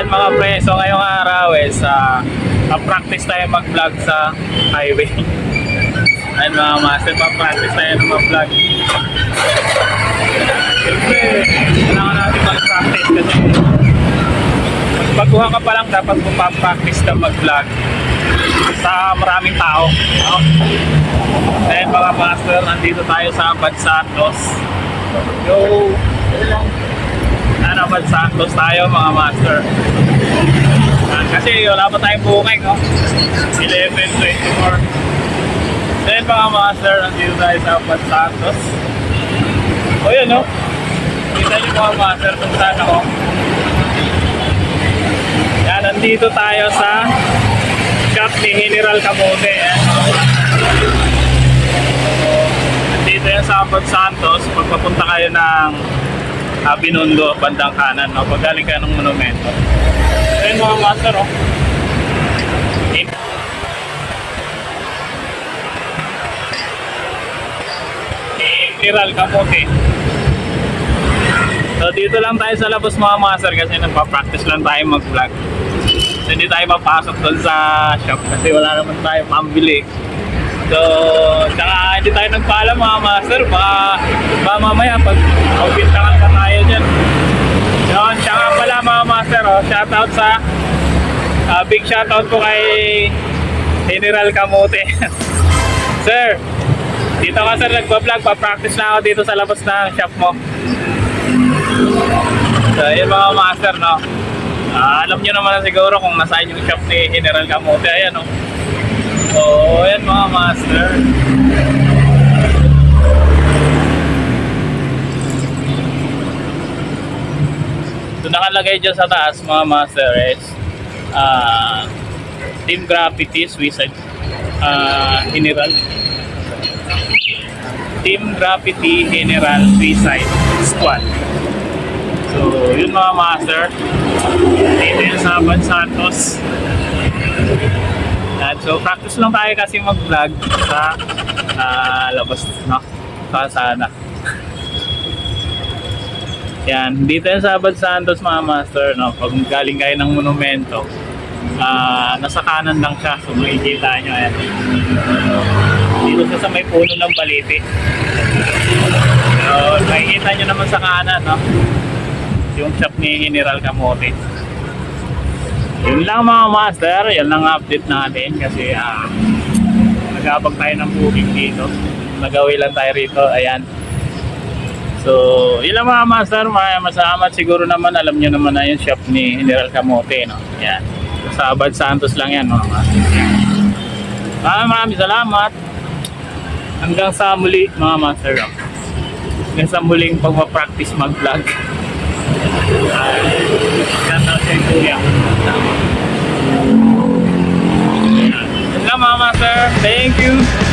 Ayan mga pre, so ngayong araw is uh, practice tayo mag-vlog sa highway. Ayan mga master, pa-practice tayo ng mag-vlog. Siyempre, kailangan natin mag-practice kasi baguhan ka pa lang dapat mo pa-practice na mag-vlog sa maraming tao. No? Ayan mga master, nandito tayo sa Bad Santos. Yo! Bad Santos tayo mga master. Ah, kasi wala pa tayong booking, no? 11.24. Then mga master, nandito tayo sa Bad Santos. O yun, no? Kita niyo mga master kung saan ako. Yan, nandito tayo sa shop ni General Camote. Yan. Nandito yan sa Abad Santos. Pag papunta kayo ng uh, Binondo, bandang kanan, no? pag galing kayo ng monumento. Ayun mga master, oh. General Camote. So dito lang tayo sa labas mga master kasi nagpa-practice lang tayo mag-vlog. So hindi tayo mapasok doon sa shop kasi wala naman tayo pambili. So, tsaka hindi tayo nagpaalam mga master, baka, baka mamaya pag magbintangan pa tayo dyan. Yun, tsaka pala mga master, oh, shoutout sa, ah, big shoutout po kay General Kamote. sir, dito ka sir nagpa-vlog, pa-practice na ako dito sa labas ng shop mo. So, yun mga master, no? Ah, alam nyo naman na siguro kung nasaan yung shop ni General Kamote. Ayan, no? So, ayan mga master. Nakalagay dyan sa taas, mga master, is ah, Team Graffiti Suicide ah, General. Team Graffiti General Suicide Squad. So, yun mga master. Dito yan sa Ban Santos. At so, practice lang tayo kasi mag-vlog sa ah, labas, no? Sa sana. Yan, dito yan sa Abad Santos mga master, no? Pag galing kayo ng monumento, ah, nasa kanan lang siya, so makikita nyo, ayan. Dito siya sa may puno ng baliti. So, makikita nyo naman sa kanan, no? Yung shop ni General Camote. Yun lang mga master, yan lang update natin kasi ah, nagabag tayo ng booking dito. Nagawi lang tayo rito, ayan. So, yun lang mga master, mga masalamat siguro naman, alam nyo naman na yung shop ni General Camote, no? Yan. Sa Abad Santos lang yan, mga master. Maraming maraming salamat. Hanggang sa muli, mga master. Hanggang sa muling pagpa-practice mag-vlog. Yan lang mga master. Thank you.